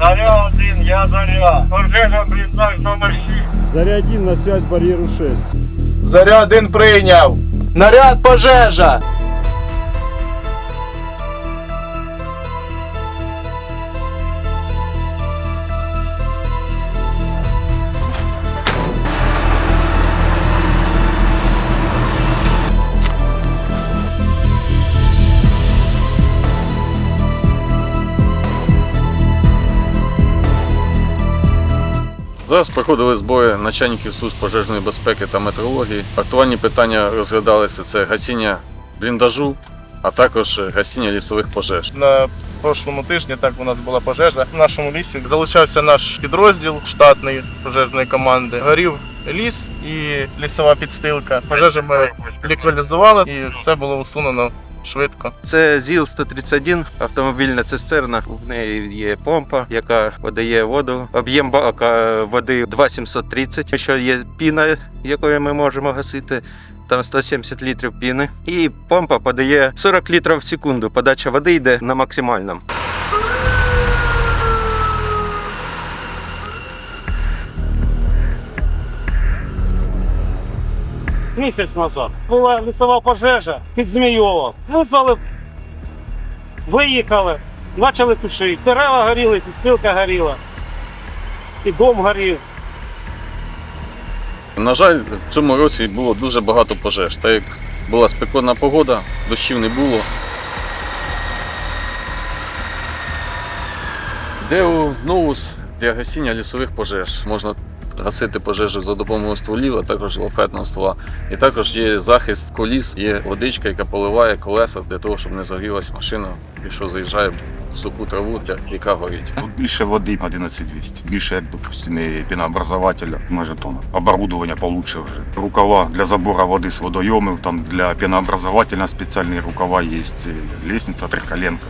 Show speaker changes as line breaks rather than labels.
1, я Заря. Пожежа бліндаж номер 6.
Заря 1 на связь барьеру 6.
Заря 1 прийняв. Наряд пожежа.
Зараз проходили збори начальників служб пожежної безпеки та метрології. Актуальні питання розглядалися це гасіння бліндажу, а також гасіння лісових пожеж.
На прошлому тижні так у нас була пожежа в нашому лісі. Залучався наш підрозділ штатної пожежної команди. Горів ліс і лісова підстилка. Пожежу ми ліквідували і все було усунено швидко.
Це ЗІЛ-131, автомобільна цистерна. В неї є помпа, яка подає воду. Об'єм бака води 2730, що є піна, якою ми можемо гасити. Там 170 літрів піни. І помпа подає 40 літрів в секунду. Подача води йде на максимальному.
Місяць назад була лісова пожежа під Змійовом. Визвали, виїхали, почали тушити. Дерева горіли, підстилка горіла. І дом горів.
На жаль, в цьому році було дуже багато пожеж. Так як була спекотна погода, дощів не було. Део Новус для гасіння лісових пожеж. Можна гасити пожежу за допомогою стволів, а також лафетного ствола. І також є захист коліс, є водичка, яка поливає колеса для того, щоб не загрілась машина, якщо заїжджає в суху траву, яка горить.
Тут більше води 11200, більше, як, допустим, і пінообразователя, майже тонна. Оборудовання получше вже. Рукава для забору води з водойомів, там для пінообразователя спеціальні рукава є, лестниця, триколенка.